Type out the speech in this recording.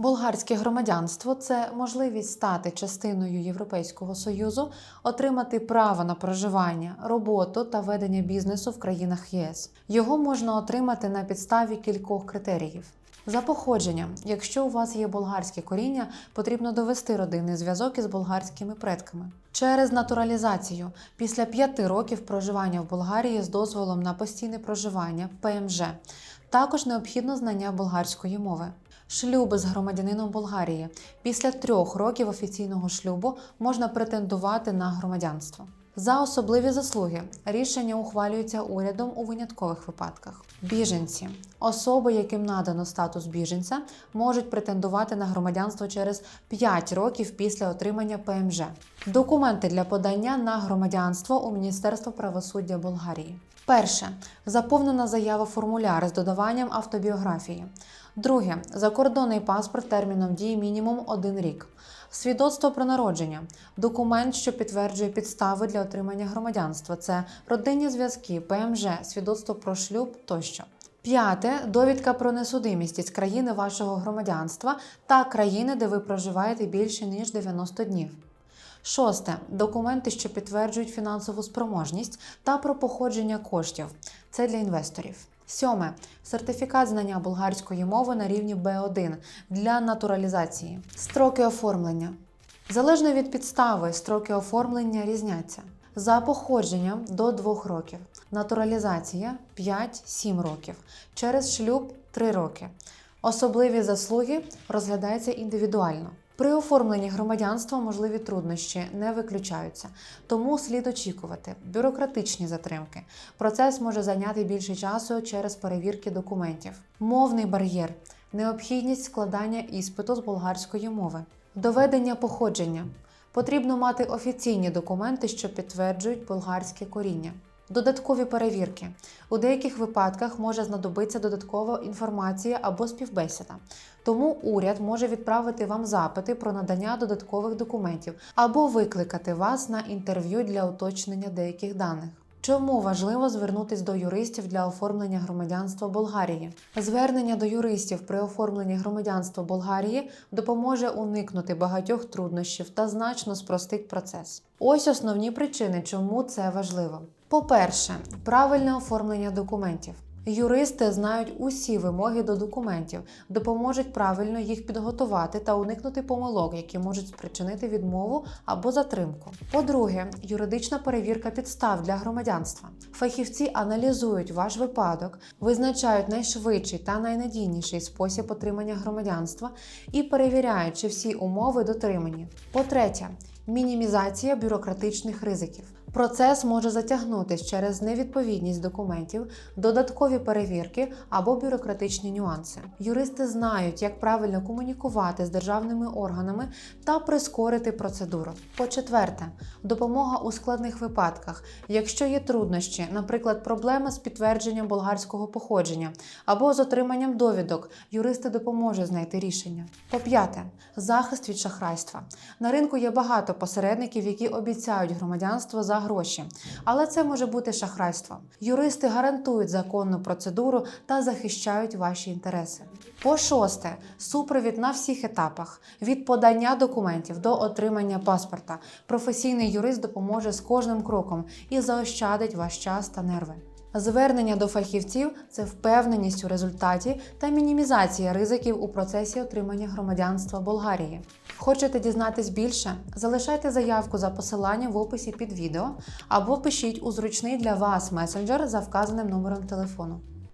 Болгарське громадянство це можливість стати частиною Європейського союзу, отримати право на проживання, роботу та ведення бізнесу в країнах ЄС. Його можна отримати на підставі кількох критеріїв. За походженням, якщо у вас є болгарське коріння, потрібно довести родинний зв'язок із болгарськими предками. Через натуралізацію після п'яти років проживання в Болгарії з дозволом на постійне проживання ПМЖ. Також необхідно знання болгарської мови. Шлюби з громадянином Болгарії. Після трьох років офіційного шлюбу можна претендувати на громадянство. За особливі заслуги рішення ухвалюється урядом у виняткових випадках. Біженці, особи, яким надано статус біженця, можуть претендувати на громадянство через 5 років після отримання ПМЖ. Документи для подання на громадянство у Міністерство правосуддя Болгарії. Перше заповнена заява формуляр з додаванням автобіографії. Друге закордонний паспорт терміном дії мінімум один рік. Свідоцтво про народження, документ, що підтверджує підстави для отримання громадянства. Це родинні зв'язки, ПМЖ, свідоцтво про шлюб тощо. П'яте довідка про несудимість країни вашого громадянства та країни, де ви проживаєте більше ніж 90 днів. Шосте документи, що підтверджують фінансову спроможність та про походження коштів. Це для інвесторів. Сьоме сертифікат знання болгарської мови на рівні B1 для натуралізації. Строки оформлення. Залежно від підстави, строки оформлення різняться. За походженням до 2 років, натуралізація 5-7 років, через шлюб 3 роки. Особливі заслуги розглядаються індивідуально. При оформленні громадянства можливі труднощі не виключаються, тому слід очікувати бюрократичні затримки. Процес може зайняти більше часу через перевірки документів. Мовний бар'єр, необхідність складання іспиту з болгарської мови, доведення походження. Потрібно мати офіційні документи, що підтверджують болгарське коріння. Додаткові перевірки. У деяких випадках може знадобитися додаткова інформація або співбесіда. Тому уряд може відправити вам запити про надання додаткових документів або викликати вас на інтерв'ю для уточнення деяких даних. Чому важливо звернутися до юристів для оформлення громадянства Болгарії? Звернення до юристів при оформленні громадянства Болгарії допоможе уникнути багатьох труднощів та значно спростить процес. Ось основні причини, чому це важливо. По-перше, правильне оформлення документів. Юристи знають усі вимоги до документів, допоможуть правильно їх підготувати та уникнути помилок, які можуть спричинити відмову або затримку. По-друге, юридична перевірка підстав для громадянства. Фахівці аналізують ваш випадок, визначають найшвидший та найнадійніший спосіб отримання громадянства і перевіряють, чи всі умови дотримані. По-третє, мінімізація бюрократичних ризиків. Процес може затягнутися через невідповідність документів, додаткові перевірки або бюрократичні нюанси. Юристи знають, як правильно комунікувати з державними органами та прискорити процедуру. По-четверте, допомога у складних випадках, якщо є труднощі, наприклад, проблеми з підтвердженням болгарського походження або з отриманням довідок, юристи допоможуть знайти рішення. По-п'яте, захист від шахрайства. На ринку є багато посередників, які обіцяють громадянство гроші, але це може бути шахрайство. Юристи гарантують законну процедуру та захищають ваші інтереси. По шосте, супровід на всіх етапах від подання документів до отримання паспорта. Професійний юрист допоможе з кожним кроком і заощадить ваш час та нерви. Звернення до фахівців це впевненість у результаті та мінімізація ризиків у процесі отримання громадянства Болгарії. Хочете дізнатись більше? Залишайте заявку за посиланням в описі під відео або пишіть у зручний для вас месенджер за вказаним номером телефону.